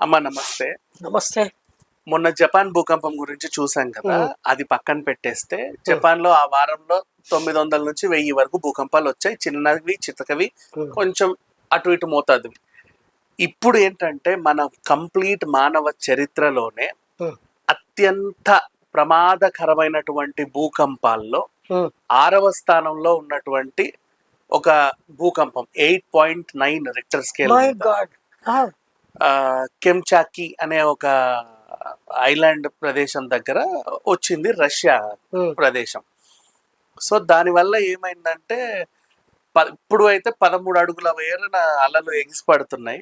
అమ్మ నమస్తే నమస్తే మొన్న జపాన్ భూకంపం గురించి చూసాం కదా. అది పక్కన పెట్టేస్తే జపాన్లో ఆ వారంలో తొమ్మిది వందల నుంచి వెయ్యి వరకు భూకంపాలు వచ్చాయి చిన్నవి చితకవి. కొంచెం అటు ఇటు మోతాదువి ఇప్పుడు ఏంటంటే మన కంప్లీట్ మానవ చరిత్రలోనే. అత్యంత ప్రమాదకరమైనటువంటి భూకంపాల్లో. ఆరవ స్థానంలో ఉన్నటువంటి ఒక భూకంపం eight point nine Richter scale కెమ్చాకి అనే ఒక ఐలాండ్ ప్రదేశం దగ్గర వచ్చింది రష్యా ప్రదేశం. సో దానివల్ల ఏమైందంటే ఇప్పుడు అయితే పదమూడు అడుగుల వేరున అలలు ఎగిసి పడుతున్నాయి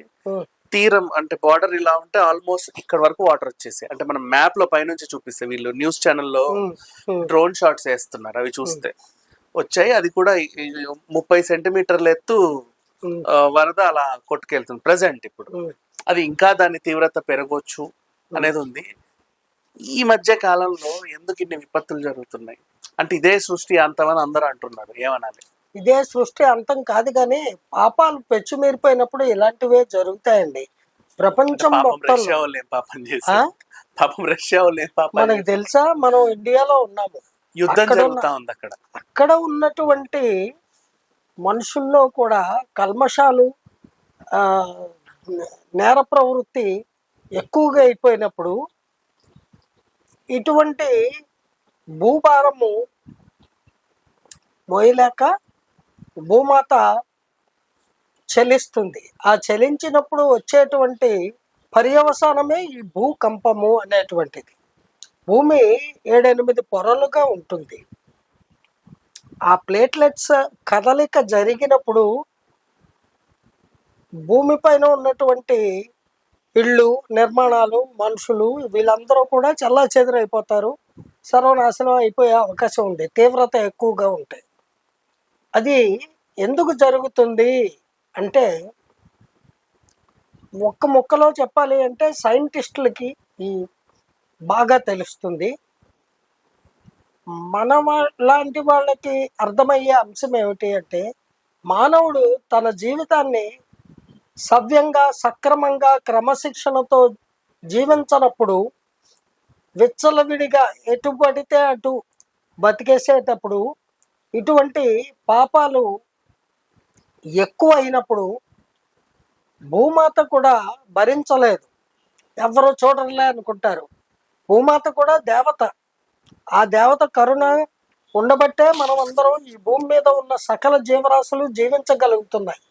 తీరం అంటే బార్డర్ ఇలా ఉంటే ఆల్మోస్ట్ ఇక్కడ వరకు వాటర్ వచ్చేసాయి. అంటే మనం మ్యాప్లో పైనుంచి చూపిస్తే వీళ్ళు న్యూస్ ఛానల్లో డ్రోన్ షాట్స్ వేస్తున్నారు అవి చూస్తే. వచ్చాయి. అది కూడా ముప్పై సెంటీమీటర్ల ఎత్తు వరద అలా కొట్టుకెళ్తుంది. ప్రజెంట్ ఇప్పుడు. అది ఇంకా దాని తీవ్రత పెరగవచ్చు అనేది ఉంది. ఈ మధ్య కాలంలో ఎందుకు ఇన్ని విపత్తులు జరుగుతున్నాయి? అంటే ఇదే సృష్టి అంతమని అందరూ అంటున్నారు. ఏమనాలి? ఇదే సృష్టి అంతం కాదు కానీ పాపాలు పెచ్చు మీరిపోయినప్పుడు ఇలాంటివే జరుగుతాయండి. ప్రపంచం పాపం పాపం రష్యా మనకి? తెలుసా? మనం ఇండియాలో ఉన్నాము. యుద్ధం జరుగుతా ఉంది అక్కడ. అక్కడ ఉన్నటువంటి మనుషుల్లో కూడా కల్మషాలు నేర ప్రవృత్తి ఎక్కువగా అయిపోయినప్పుడు ఇటువంటి భూభారము మోయలేక భూమాత చలిస్తుంది. ఆ చలించినప్పుడు వచ్చేటువంటి పర్యవసానమే ఈ భూకంపము అనేటువంటిది. భూమి ఏడెనిమిది పొరలుగా ఉంటుంది. ఆ ప్లేట్లెట్స్ కదలిక జరిగినప్పుడు భూమిపైన ఉన్నటువంటి ఇళ్ళు నిర్మాణాలు మనుషులు వీళ్ళందరూ కూడా చల్లా చెదురైపోతారు సర్వనాశనం అయిపోయే అవకాశం ఉంది. తీవ్రత ఎక్కువగా ఉంటాయి అది ఎందుకు జరుగుతుంది అంటే ఒక్క ముక్కలో చెప్పాలి అంటే సైంటిస్టులకి ఈ బాగా తెలుస్తుంది. మన లాంటి వాళ్ళకి అర్థమయ్యే అంశం ఏమిటి అంటే మానవుడు తన జీవితాన్ని సవ్యంగా సక్రమంగా క్రమశిక్షణతో జీవించనప్పుడు విచ్చలవిడిగా ఎటు పడితే అటు బతికేసేటప్పుడు ఇటువంటి పాపాలు ఎక్కువ అయినప్పుడు భూమాత కూడా భరించలేదు. ఎవరు చూడలే అనుకుంటారు. భూమాత కూడా దేవత. ఆ దేవత కరుణ ఉండబట్టే మనం అందరం ఈ భూమి మీద ఉన్న సకల జీవరాశులు జీవించగలుగుతున్నాయి.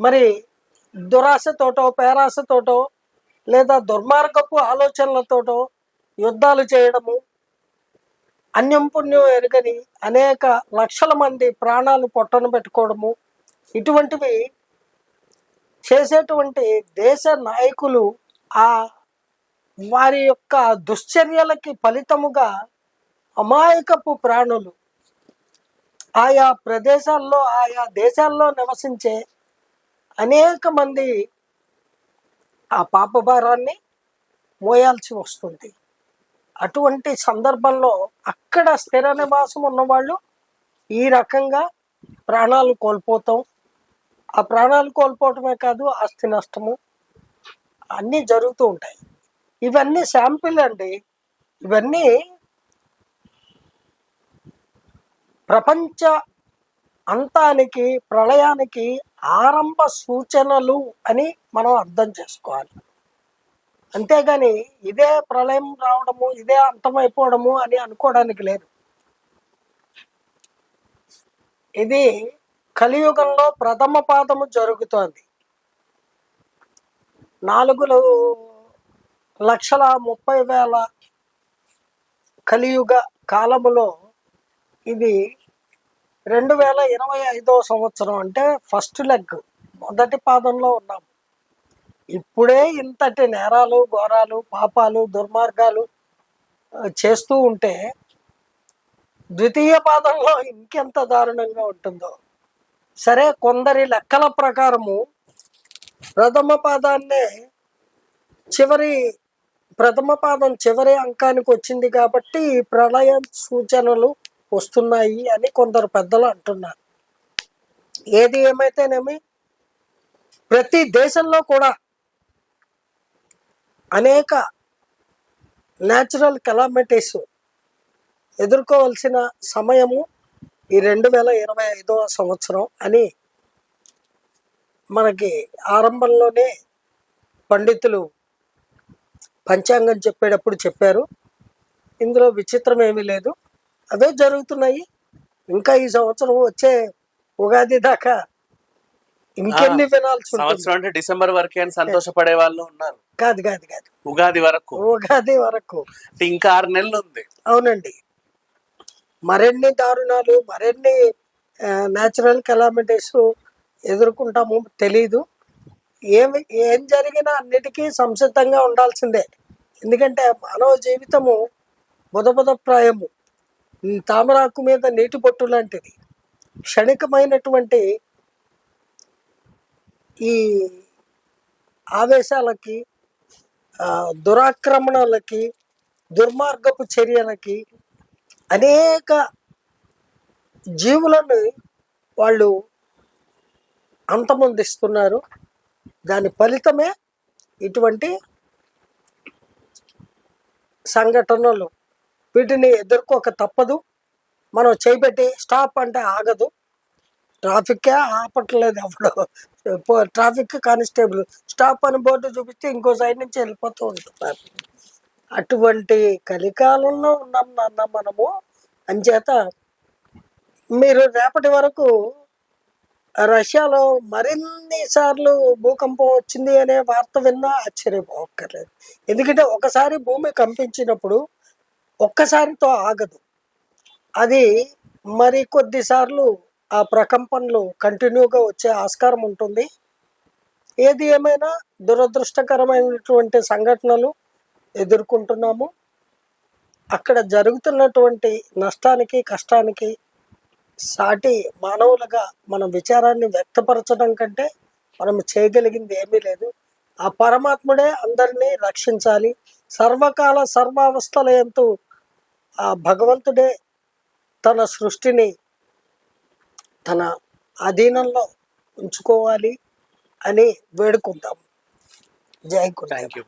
మరి దురాశతోటో పేరాశతోటో లేదా దుర్మార్గపు ఆలోచనలతోటో యుద్ధాలు చేయడము అన్యం పుణ్యం ఎరుగని అనేక లక్షల మంది ప్రాణాలు పొట్టన పెట్టుకోవడము ఇటువంటివి చేసేటువంటి దేశ నాయకులు ఆ వారి యొక్క దుశ్చర్యలకి ఫలితముగా అమాయకపు ప్రాణులు ఆయా ప్రదేశాల్లో ఆయా దేశాల్లో నివసించే అనేక మంది ఆ పాపభారాన్ని మోయాల్సి వస్తుంది. అటువంటి సందర్భంలో అక్కడ స్థిర నివాసం ఉన్నవాళ్ళు ఈ రకంగా ప్రాణాలు కోల్పోతాం. ఆ ప్రాణాలు కోల్పోవటమే కాదు ఆస్తి నష్టము అన్నీ జరుగుతూ ఉంటాయి. ఇవన్నీ శాంపిల్ అండి. ఇవన్నీ ప్రపంచ అంతానికి ప్రళయానికి ఆరంభ సూచనలు అని మనం అర్థం చేసుకోవాలి. అంతేగాని ఇదే ప్రళయం రావడము ఇదే అంతమైపోవడము అని అనుకోవడానికి లేదు. ఇది కలియుగంలో ప్రథమ పాదము జరుగుతోంది. నాలుగులో లక్షల ముప్పై వేల కలియుగ కాలములో ఇది రెండు వేల ఇరవై ఐదో సంవత్సరం అంటే ఫస్ట్ లెగ్ మొదటి పాదంలో ఉన్నాము ఇప్పుడే ఇంతటి నేరాలు ఘోరాలు పాపాలు దుర్మార్గాలు చేస్తూ ఉంటే ద్వితీయ పాదంలో ఇంకెంత దారుణంగా ఉంటుందో. సరే కొందరి లెక్కల ప్రకారము ప్రథమ పాదాన్నే చివరి ప్రథమ పాదం చివరి అంకానికి వచ్చింది కాబట్టి ఈ ప్రళయ సూచనలు వస్తున్నాయి అని కొందరు పెద్దలు అంటున్నారు. ఏది ఏమైతేనేమి ప్రతి దేశంలో కూడా అనేక న్యాచురల్ కెలామిటీస్ ఎదుర్కోవాల్సిన సమయము ఈ రెండు వేల ఇరవై ఐదవ సంవత్సరం అని మనకి ఆరంభంలోనే పండితులు పంచాంగం చెప్పేటప్పుడు చెప్పారు. ఇందులో విచిత్రం ఏమీ లేదు. అవే జరుగుతున్నాయి. ఇంకా ఈ సంవత్సరం వచ్చే ఉగాది దాకా ఇంకెన్ని వినాల్సి సంవత్సరం అంటే డిసెంబర్ వరకే అని సంతోషపడే వాళ్ళు ఉన్నారు. కాదు కాదు కాదు. ఉగాది వరకు. ఉగాది వరకు. ఇంకా ఆరు నెలలు ఉంది. అవునండి. మరిన్ని దారుణాలు మరిన్ని న్యాచురల్ కెలామిటీస్ ఎదుర్కొంటాము తెలీదు. ఏమి ఏం జరిగినా అన్నిటికీ సంసిద్ధంగా ఉండాల్సిందే. ఎందుకంటే మానవ జీవితము బుధబుధప్రాయము. ఉమ్, తామరాకు మీద నీటి పొట్టు లాంటిది. క్షణికమైనటువంటి ఈ ఆవేశాలకి దురాక్రమణలకి దుర్మార్గపు చర్యలకి అనేక జీవులను వాళ్ళు అంతమొందిస్తున్నారు. దాని ఫలితమే ఇటువంటి సంఘటనలు. వీటిని ఎదుర్కోక తప్పదు. మనం చేయబెట్టి స్టాప్ అంటే ఆగదు. ట్రాఫిక్కే ఆపట్లేదు అప్పుడు ట్రాఫిక్ కానిస్టేబుల్ స్టాప్ అని బోర్డు చూపిస్తే ఇంకో సైడ్ నుంచి వెళ్ళిపోతూ ఉంటున్నారు అటువంటి కలికాలంలో ఉన్నాం నాన్న మనము. అంచేత మీరు రేపటి వరకు రష్యాలో మరిన్ని సార్లు భూకంపం వచ్చింది అనే వార్త విన్నా ఆశ్చర్యపోక్కర్లేదు. ఎందుకంటే ఒకసారి భూమి కంపించినప్పుడు ఒక్కసారితో ఆగదు. అది మరి కొద్దిసార్లు ఆ ప్రకంపనలు కంటిన్యూగా వచ్చే ఆస్కారం ఉంటుంది. ఏది ఏమైనా దురదృష్టకరమైనటువంటి సంఘటనలు ఎదుర్కొంటున్నాము. అక్కడ జరుగుతున్నటువంటి నష్టానికి కష్టానికి సాటి మానవులుగా మన విచారాన్ని వ్యక్తపరచడం కంటే మనం చేయగలిగింది ఏమీ లేదు. ఆ పరమాత్ముడే అందరినీ రక్షించాలి. సర్వకాల సర్వావస్థల ఎందు ఆ భగవంతుడే తన సృష్టిని తన అధీనంలో ఉంచుకోవాలి అని వేడుకుంటాం. జై గుడ్ థ్యాంక్ యూ